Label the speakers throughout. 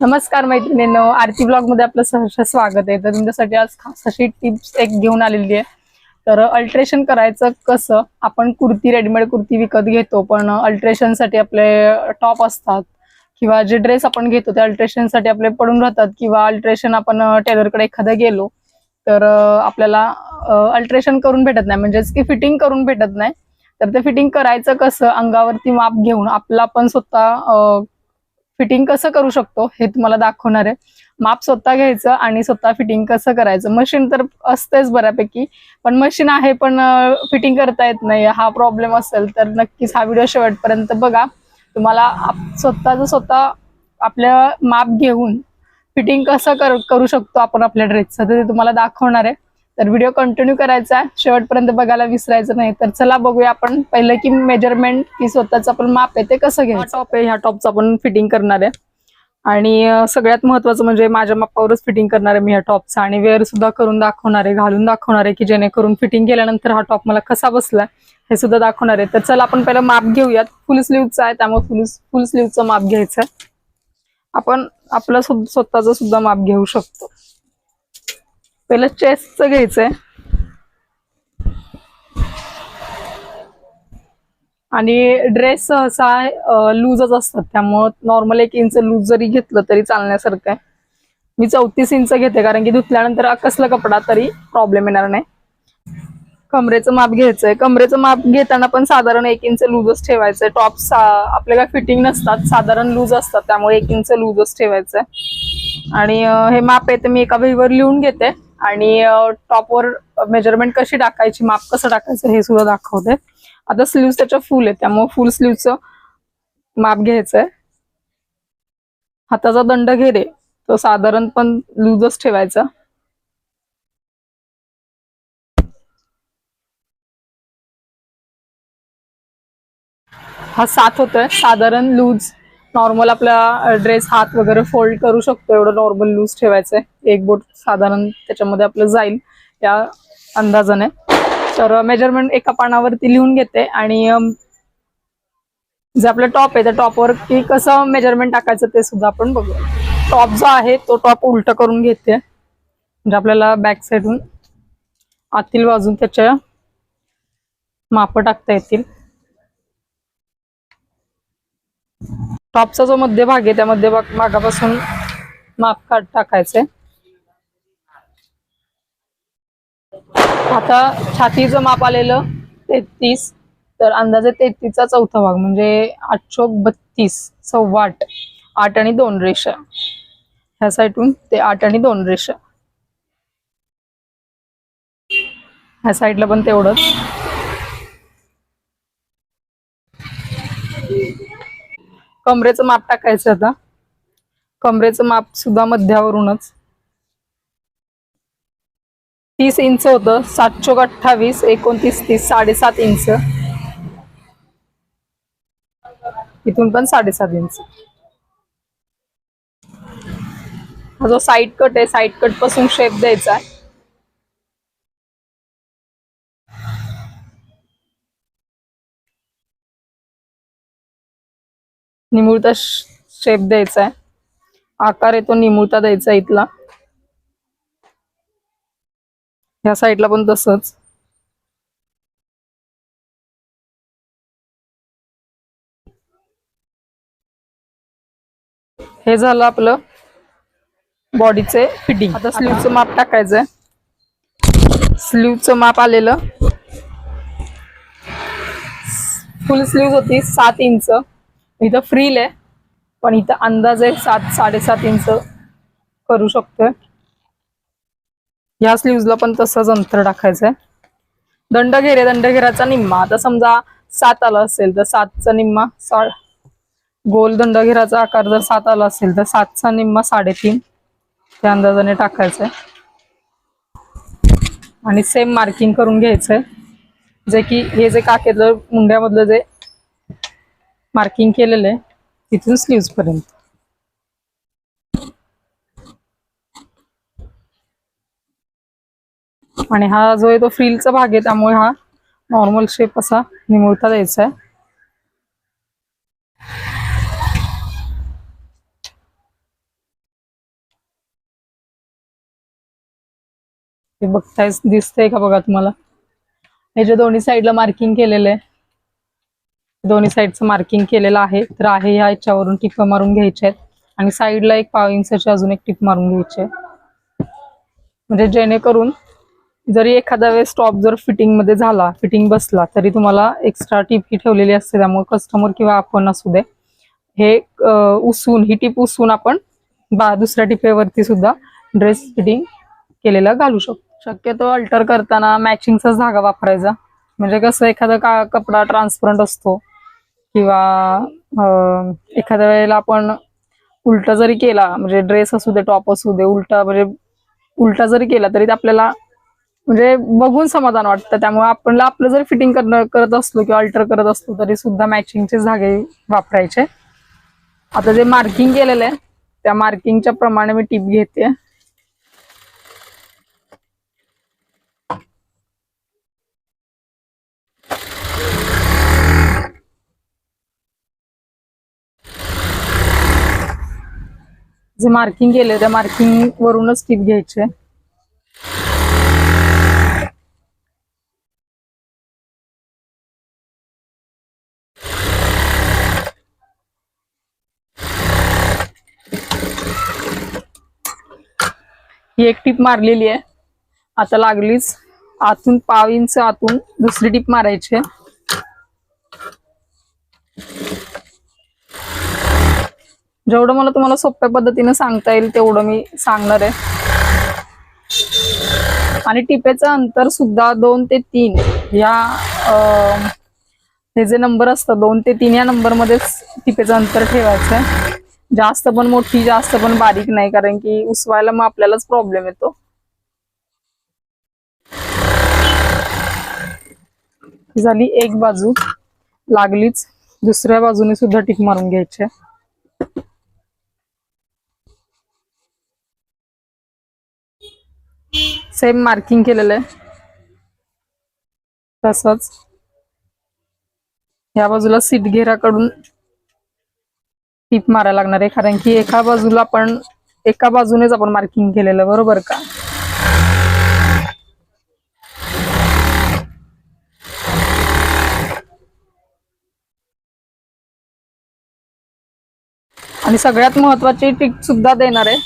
Speaker 1: नमस्कार मैत्रिणींनो आरती ब्लॉगमध्ये आपलं सहर्ष स्वागत आहे. तर तुमच्यासाठी आज खास अशी टिप्स एक घेऊन आलेली आहे. तर अल्ट्रेशन करायचं कसं आपण कुर्ती रेडीमेड कुर्ती विकत घेतो पण अल्ट्रेशनसाठी आपले टॉप असतात. किंवा जे ड्रेस आपण घेतो ते अल्ट्रेशनसाठी आपले पडून राहतात किंवा अल्ट्रेशन आपण टेलरकडे एखादं गेलो तर आपल्याला अल्ट्रेशन करून भेटत नाही. म्हणजेच की फिटिंग करून भेटत नाही. तर ते फिटिंग करायचं कसं अंगावरती माप घेऊन आपला आपण स्वतः फिटिंग कसं करू शकतो हे तुम्हाला दाखवणार आहे. माप स्वतः घ्यायचं आणि स्वतः फिटिंग कसं करायचं. मशीन तर असतेच बऱ्यापैकी पण मशीन आहे पण फिटिंग करता येत नाही. हा प्रॉब्लेम असेल तर नक्कीच हा व्हिडिओ शेवटपर्यंत बघा. तुम्हाला आप- स्वतःचं स्वतः आपल्या माप घेऊन फिटिंग कसं कर करू शकतो आपण आपल्या ड्रेसचं ते तुम्हाला दाखवणार आहे. तर व्हिडिओ कंटिन्यू करायचा. शेवटपर्यंत बघायला विसरायचं नाही. तर चला बघूया आपण पहिलं की मेजरमेंट की स्वतःचं आपण माप आहे ते कसं घ्यायचं? टॉप आहे. ह्या टॉपचं आपण फिटिंग करणार आहे. आणि सगळ्यात महत्वाचं म्हणजे माझ्या मापावरच फिटिंग करणार आहे मी ह्या टॉपचं आणि वेअर सुद्धा करून दाखवणार आहे घालून दाखवणार आहे की जेणेकरून फिटिंग केल्यानंतर हा टॉप मला कसा बसलाय हे सुद्धा दाखवणार आहे. तर चला आपण पहिलं माप घेऊयात. फुल स्लीवचं आहे त्यामुळे फुल फुल स्लीवचं माप घ्यायचं आपण आपलं स्वतःचं सुद्धा माप घेऊ शकतो. पहिलं चेस्टचं घ्यायचंय. आणि ड्रेस सहसा लूजच असतात. त्यामुळं नॉर्मल एक इंच लूज जरी घेतलं तरी चालण्यासारखं आहे. मी चौतीस इंच घेते कारण की धुतल्यानंतर कसला कपडा तरी प्रॉब्लेम येणार नाही. कमरेचं माप घ्यायचंय. कमरेचं माप घेताना पण साधारण एक इंच लूजच ठेवायचंय. आपले आपल्याला फिटिंग नसतात. साधारण लूज असतात. त्यामुळे एक इंच लूजच ठेवायचंय. आणि हे माप आहे ते मी एका वेळीवर लिहून घेते. आणि टॉपवर मेजरमेंट कशी टाकायची माप कसं टाकायचं हे सुद्धा दाखवते. आता स्लीव्ह त्याच्या फुल आहे त्यामुळे फुल स्लीवचं माप घ्यायचंय. हाताचा दंड घेरे तो साधारण पण लूजच ठेवायचा. हा सात होतोय साधारण लूज नॉर्मल आपला ड्रेस हात वगैरे फोल्ड करू शकतो एवढं नॉर्मल लूज ठेवायचंय. एक बोट साधारण त्याच्यामध्ये आपलं जाईल त्या अंदाजाने. तर मेजरमेंट एका पानावरती लिहून घेते आणि जे आपलं टॉप आहे त्या टॉपवर की कसं मेजरमेंट टाकायचं ते सुद्धा आपण बघूया टॉप जो आहे तो टॉप उलट करून घेते. म्हणजे आपल्याला बॅक साईडून आतील बाजून त्याच्या माप टाकता येतील. टॉपचा जो मध्यभाग आहे त्या मध्यभाग भागापासून माप काढ टाकायचंय आता छातीचं माप आलेलं तेहतीस तर अंदाजे तेहतीसचा चौथा भाग म्हणजे आठशो बत्तीस सव्वा आठ आठ आणि दोन रेषा. ह्या साईडून ते आठ आणि दोन रेषा. ह्या साईडला पण तेवढंच. कमरेचं माप टाकायचं आता. कमरेचं माप सुद्धा मध्यावरूनच. तीस इंच होतं. सात चोक अठ्ठावीस एकोणतीस तीस साडेसात इंच. इथून पण साडेसात इंच. हा जो साईड कट आहे साईड कटपासून शेप द्यायचा आहे. निमुळता शेप द्यायचा आहे. आकार येतो निमुळता द्यायचा आहे इथला. ह्या साईडला पण तसंच. हे झालं आपलं बॉडीचे फिटिंग आता स्लीवचं माप टाकायचंय. स्लीवचं माप आलेलं. फुल स्लीव होती सात इंच इथं फ्रील आहे. पण इथं अंदाजे सात साडेसात इंच करू शकतोय. ह्या स्लीव्हजला पण तसंच अंतर टाकायचंय. दंडघेरे दंडघेराचा निम्मा. आता समजा सात आला असेल तर सातचा निम्मा सा गोल दंडघेराचा आकार जर सात आला असेल तर सातचा निम्मा साडेतीन. त्या अंदाजाने टाकायचंय. आणि सेम मार्किंग करून घ्यायचंय. जे की हे जे काकेतलं मुंड्यामधलं जे मार्किंग केलेलं आहे तिथून स्लीव्स पर्यंत. आणि हा जो आहे तो फ्रीलचा भाग आहे त्यामुळे हा नॉर्मल शेप असा निमुळता द्यायचा आहे. हे बघताय दिसतंय का बघा तुम्हाला? याच्या दोन्ही साईडला मार्किंग केलेलं आहे दोन्ही साईडचं मार्किंग केलेलं आहे तर आहे ह्या याच्यावरून टिप मारून घ्यायचे आहेत. आणि साईडला एक पाव इंचाची अजून एक टिप मारून घ्यायची आहे. म्हणजे जेणेकरून जरी एखाद्या वेळेस टॉप जर फिटिंगमध्ये झाला फिटिंग बसला तरी तुम्हाला एक्स्ट्रा टीप ही ठेवलेली असते. त्यामुळे कस्टमर किंवा आपण असू दे. हे उसून ही टिप उसून आपण बा दुसऱ्या टिपेवरती सुद्धा ड्रेस फिटिंग केलेला घालू शकतो. शक्यतो अल्टर करताना मॅचिंगचाच धागा वापरायचा. म्हणजे कसं एखादा का कपडा ट्रान्सपरंट असतो किंवा एखाद्या वेळेला आपण उलटा जरी केला म्हणजे ड्रेस असू दे टॉप असू दे उलटा म्हणजे उलटा जरी केला तरी आपल्याला म्हणजे बघून समाधान वाटतं. त्यामुळे आपण आपलं जर फिटिंग करणं करत असलो किंवा अल्टर करत असलो तरी सुद्धा मॅचिंगचे धागे वापरायचे. आता जे मार्किंग केलेलं आहे त्या मार्किंगच्या प्रमाणे मी टीप घेते. जे मार्किंग केले त्या मार्किंग वरूनच टीप घ्यायचे. ही एक टीप मारलेली आहे. आता लागलीच. आतून पाव इंच आतून दुसरी टीप मारायची आहे. जेवढं मला तुम्हाला सोप्या पद्धतीने सांगता येईल तेवढं मी सांगणार आहे. आणि टिपेचं अंतर सुद्धा दोन ते तीन या हे जे नंबर असतं दोन ते तीन या नंबर मध्येच टिपेचं अंतर ठेवायचं आहे. जास्त पण मोठी जास्त पण बारीक नाही कारण की उसवायला मग आपल्यालाच प्रॉब्लेम येतो. झाली एक बाजू. लागलीच. दुसऱ्या बाजूने सुद्धा टिक मारून घ्यायची. सेम मार्किंग केलेलं आहे. तसंच. या बाजूला सीट घेराकडून टीप मारायला लागणार आहे कारण की एका बाजूला आपण एका बाजूनेच आपण मार्किंग केलेलं बरोबर का? आणि सगळ्यात महत्वाची टिक सुद्धा देणार आहे.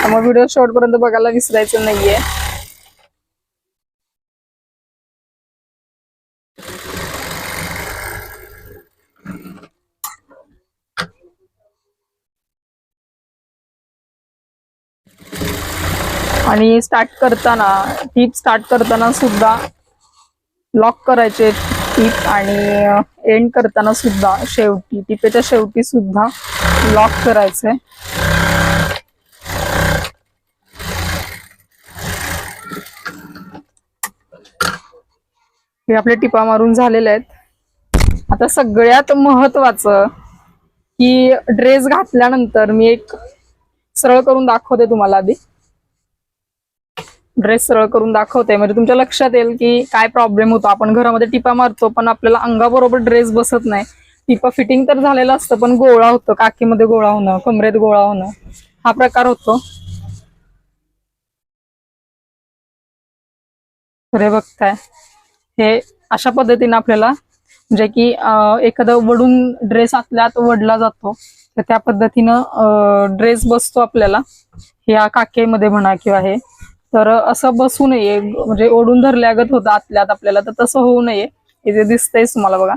Speaker 1: त्यामुळे व्हिडिओ शेवटपर्यंत बघायला विसरायचं नाहीये. आणि स्टार्ट करताना टीप स्टार्ट करताना सुद्धा लॉक करायचे टीप आणि एंड करताना सुद्धा शेवटी टिपेच्या शेवटी सुद्धा लॉक करायचंय हे आपले टिपा मारून झालेले आहेत. आता सगळ्यात महत्वाचं की ड्रेस घातल्यानंतर मी एक सरळ करून दाखवते तुम्हाला आधी. ड्रेस सरळ करून दाखवते. म्हणजे तुमच्या लक्षात येईल की काय प्रॉब्लेम होतो. आपण घरामध्ये टिपा मारतो पण आपल्याला अंगाबरोबर ड्रेस बसत नाही. टिपा फिटिंग तर झालेलं असतं पण गोळा होतो. काकीमध्ये गोळा होणं कमरेत गोळा होणं हा प्रकार होतो. खरे बघताय. हे अशा पद्धतीने आपल्याला म्हणजे की एखादा एखादं वडून ड्रेस आतल्यात वडला जातो तर त्या पद्धतीनं ड्रेस बसतो आपल्याला. ह्या काकेमध्ये म्हणा किंवा हे. तर असं बसू नये. म्हणजे ओढून धरल्यागत होतं आतल्यात आपल्याला तर तसं होऊ नये. हे जे दिसतंय तुम्हाला बघा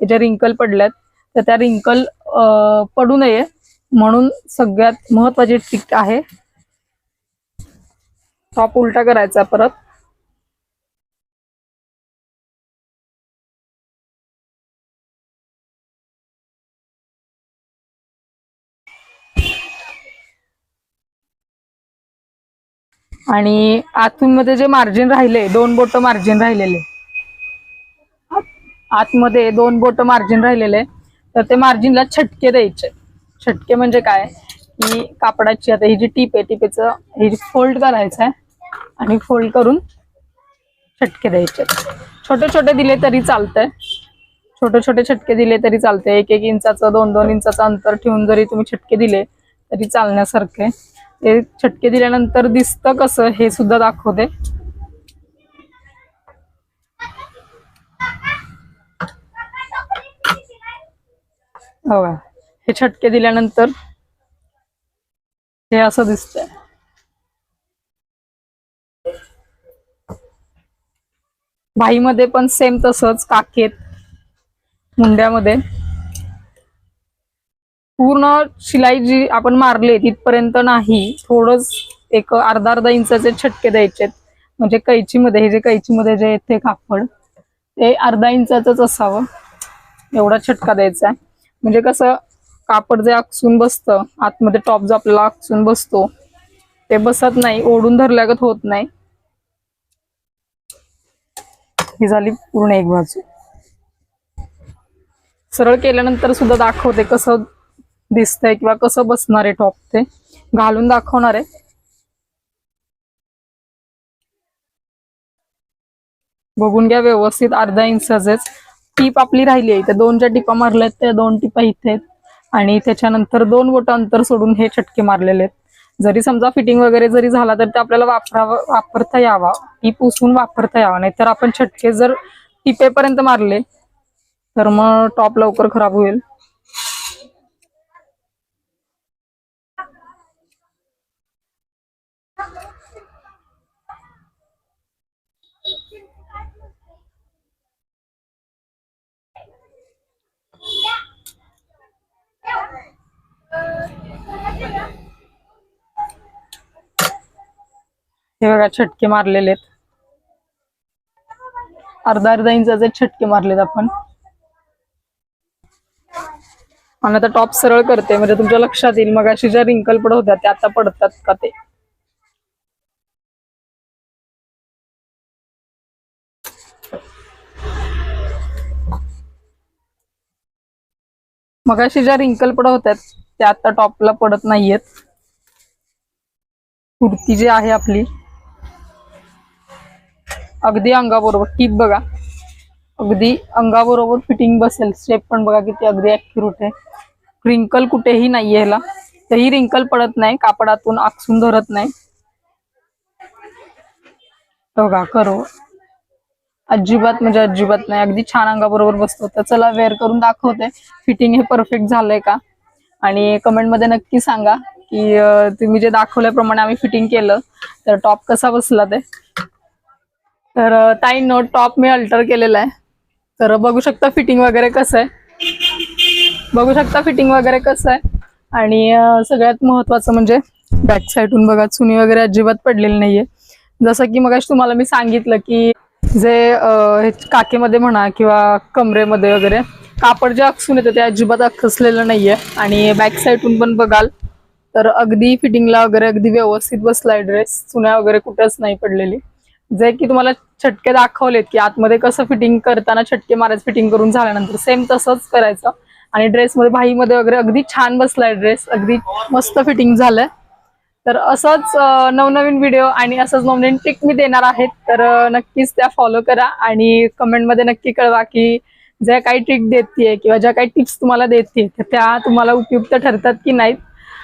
Speaker 1: हे जे रिंकल पडल्यात तर त्या रिंकल पडू नये. म्हणून सगळ्यात महत्वाची ट्रिक आहे. टॉप उलटा करायचा परत. आणि आतून मध्ये जे मार्जिन राहिले दोन बोट मार्जिन राहिलेले. आतमध्ये दोन बोट मार्जिन राहिलेले तर ते मार्जिनला छटके द्यायचे. छटके म्हणजे काय? की कापडाची आता ही जी टीप आहे टिपेचं हे फोल्ड करायचं आहे आणि फोल्ड करून छटके द्यायचे. छोटे छोटे दिले तरी चालतंय. छोटे छोटे छटके दिले तरी चालते एक एक इंचाचं दोन दोन इंचाचं अंतर ठेवून जरी तुम्ही छटके दिले तरी चालण्यासारखे ते छटके दिल्यानंतर दिसतं कसं हे सुद्धा दाखवते. हो हे छटके दिल्यानंतर हे असं दिसतंय. भाईमध्ये पण सेम तसंच काकेत मुंड्यामध्ये. पूर्ण शिलाई जी आपण मारली तिथपर्यंत नाही. थोडंच एक अर्धा अर्धा इंचाचे छटके द्यायचे म्हणजे कैचीमध्ये हे जे कैचीमध्ये जे येते कापड ते अर्धा इंचाचंच असावं. एवढा छटका द्यायचा आहे. म्हणजे कसं कापड जे आकसून बसतं आतमध्ये टॉप जो आपल्याला आकसून बसतो ते बसत नाही ओढून धरल्यागत होत नाही. ही झाली पूर्ण एक बाजू. सरळ केल्यानंतर सुद्धा दाखवते कसं दिसतंय किंवा कसं बसणार आहे टॉप ते? घालून दाखवणार आहे. बघून घ्या व्यवस्थित अर्धा इंचाचेच टीप आपली राहिली आहे. त्या दोन ज्या टिपा मारल्यात त्या दोन टिपा इथे आहेत. आणि त्याच्यानंतर दोन बोट अंतर सोडून हे चटके मारलेले आहेत. जरी समजा फिटिंग वगैरे जरी झाला तर ते आपल्याला वापरावं वापरता यावा. टीप उचलून वापरता यावा. नाही तर आपण छटके जर टिपेपर्यंत मारले तर मग टॉप लवकर खराब होईल. हे बघा छटके मारलेले आहेत. अर्धा अर्धा इंचाचे छटके मारलेत आपण. आणि आता टॉप सरळ करते म्हणजे तुमच्या लक्षात येईल. मग अशी ज्या रिंकल पडत होत्या त्या आता पडतात का ते? मग अशी ज्या रिंकल पडत होत्या त्या आता टॉपला पडत नाहीयेत. कुर्ती जी आहे आपली. अगदी अंगाबरोबर टीप बघा. अगदी अंगाबरोबर फिटिंग बसेल. स्टेप पण बघा किती अगदी ऍक्युरेट आहे. रिंकल कुठेही नाहीये ह्याला. तरी रिंकल पडत नाही कापडातून आकसून धरत नाही. बघा करो. अजिबात म्हणजे अजिबात नाही. अगदी छान अंगाबरोबर बसतो तर चला वेअर करून दाखवते. फिटिंग हे परफेक्ट झालंय का? आणि कमेंटमध्ये नक्की सांगा की तुम्ही जे दाखवल्याप्रमाणे आम्ही फिटिंग केलं तर टॉप कसा बसला ते. तर ताई नो टॉप मी अल्टर केलेला आहे. तर बघू शकता फिटिंग वगैरे कसं आहे. बघू शकता फिटिंग वगैरे कसं आहे. आणि सगळ्यात महत्वाचं म्हणजे बॅक साईडून बघा चुनी वगैरे अजिबात पडलेली नाहीये. जसं की मग तुम्हाला मी सांगितलं की जे काकेमध्ये म्हणा किंवा कमरेमध्ये वगैरे कापड जे अक्सून येतं ते अजिबात अखसलेलं नाहीये. आणि बॅक साईडून पण बघाल तर अगदी फिटिंगला वगैरे अगदी व्यवस्थित बसलाय ड्रेस चुन्या वगैरे कुठेच नाही पडलेली. जे की तुम्हाला छटके दाखवलेत की आतमध्ये कसं फिटिंग करताना छटके मारायचं फिटिंग करून झाल्यानंतर सेम तसंच करायचं. आणि ड्रेसमध्ये भाईमध्ये वगैरे अगदी छान बसलाय ड्रेस अगदी मस्त फिटिंग झालंय. तर असंच नवनवीन व्हिडिओ आणि असंच नवनवीन टिक मी देणार आहेत. तर नक्कीच त्या फॉलो करा आणि कमेंटमध्ये नक्की कळवा की ज्या काही ट्रिक देते किंवा ज्या काही टिप्स तुम्हाला देते त्या तुम्हाला उपयुक्त ठरतात की नाहीत.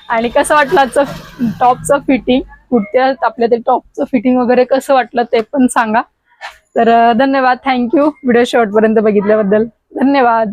Speaker 1: आणि कसं वाटलं आजचं टॉपचं फिटिंग कुठत्या आपल्या ते टॉपचं फिटिंग वगैरे कसं वाटलं ते पण सांगा. तर धन्यवाद. थँक्यू व्हिडिओ शेवटपर्यंत बघितल्याबद्दल. धन्यवाद.